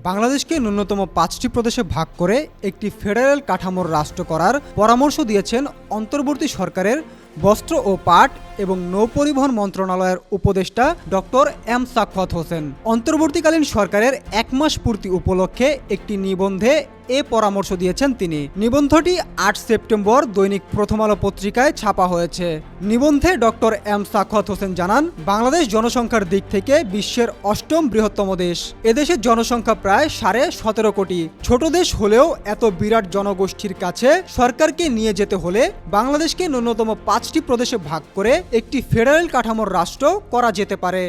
বাংলাদেশকে ন্যূনতম পাঁচটি প্রদেশে ভাগ করে একটি ফেডারেল কাঠামোর রাষ্ট্র করার পরামর্শ দিয়েছেন অন্তর্বর্তী সরকারের বস্ত্র ও পাট এবং নৌপরিবহন মন্ত্রণালয়ের উপদেষ্টা ডক্টর এম সাক্ষত হোসেন। অন্তর্বর্তীকালীন সরকারের এক মাস পূর্তি উপলক্ষে একটি নিবন্ধে এ পরামর্শ দিয়েছেন তিনি। নিবন্ধটি আট সেপ্টেম্বর দৈনিক প্রথম আলো পত্রিকায় ছাপা হয়েছে। নিবন্ধে ডক্টর এম সাক্ষত হোসেন জানান, বাংলাদেশ জনসংখ্যার দিক থেকে বিশ্বের অষ্টম বৃহত্তম দেশ। এদেশের জনসংখ্যা প্রায় সাড়ে সতেরো কোটি। ছোট দেশ হলেও এত বিরাট জনগোষ্ঠীর কাছে সরকারকে নিয়ে যেতে হলে বাংলাদেশকে ন্যূনতম পাঁচটি প্রদেশে ভাগ করে একটি ফেডারেল কাঠামোর রাষ্ট্র করা যেতে পারে।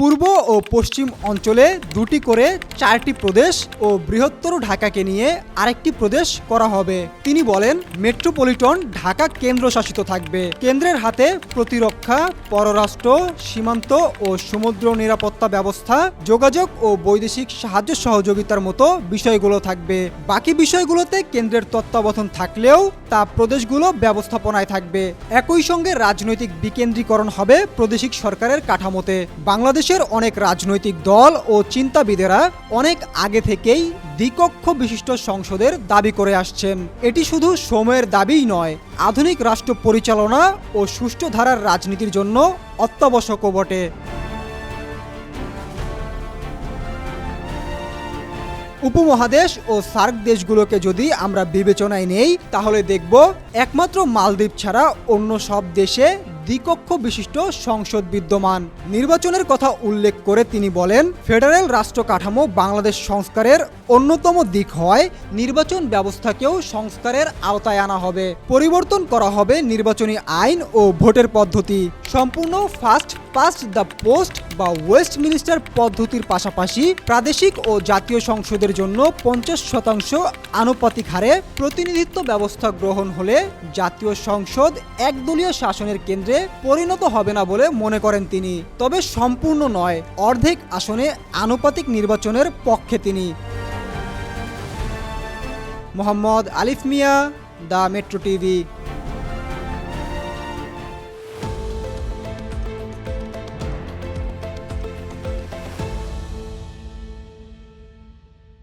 পূর্ব ও পশ্চিম অঞ্চলে দুটি করে চারটি প্রদেশ ও বৃহত্তর ঢাকাকে নিয়ে আরেকটি প্রদেশ করা হবে। তিনি বলেন, মেট্রোপলিটন ঢাকা কেন্দ্রশাসিত থাকবে। কেন্দ্রের হাতে প্রতিরক্ষা, পররাষ্ট্র, সীমান্ত ও সমুদ্র নিরাপত্তা ব্যবস্থা, যোগাযোগ ও বৈদেশিক সাহায্য সহযোগিতার মতো বিষয়গুলো থাকবে। বাকি বিষয়গুলোতে কেন্দ্রের তত্ত্বাবধান থাকলেও তা প্রদেশগুলো ব্যবস্থাপনায় থাকবে। একই সঙ্গে রাজনৈতিক বিকেন্দ্রীকরণ হবে প্রাদেশিক সরকারের কাঠামোতে। বাংলাদেশের অনেক রাজনৈতিক দল ও চিন্তাবিদেরা অনেক আগে থেকেই দ্বিকক্ষ বিশিষ্ট সংসদের দাবি করে আসছেন। এটি শুধু সময়ের দাবিই নয়, আধুনিক রাষ্ট্র পরিচালনা ও সুষ্ঠু ধারার রাজনীতির জন্য অত্যাবশ্যকও বটে। উপমহাদেশ ও সার্ক দেশগুলোকে যদি আমরা বিবেচনায় নেই, তাহলে দেখব একমাত্র মালদ্বীপ ছাড়া অন্য সব দেশে দ্বিকক্ষ বিশিষ্ট সংসদ বিদ্যমান। নির্বাচনের কথা উল্লেখ করে তিনি বলেন, ফেডারেল রাষ্ট্র কাঠামো বাংলাদেশ সংস্কারের অন্যতম দিক হয় নির্বাচন ব্যবস্থাকেও সংস্কারের আওতায় আনা হবে। পরিবর্তন করা হবে নির্বাচনী আইন ও ভোটের পদ্ধতি। সম্পূর্ণ ফার্স্ট পাস্ট দ্য পোস্ট বা ওয়েস্ট মিনিস্টার পদ্ধতির পাশাপাশি প্রাদেশিক ও জাতীয় সংসদের জন্য পঞ্চাশ শতাংশ আনুপাতিক হারে প্রতিনিধিত্ব ব্যবস্থা গ্রহণ হলে জাতীয় সংসদ একদলীয় শাসনের কেন্দ্রে পরিণত হবে না বলে মনে করেন তিনি। তবে সম্পূর্ণ নয়, অর্ধেক আসনে আনুপাতিক নির্বাচনের পক্ষে তিনি। মোহাম্মদ আলিফ মিয়া, দ্য মেট্রো টিভি।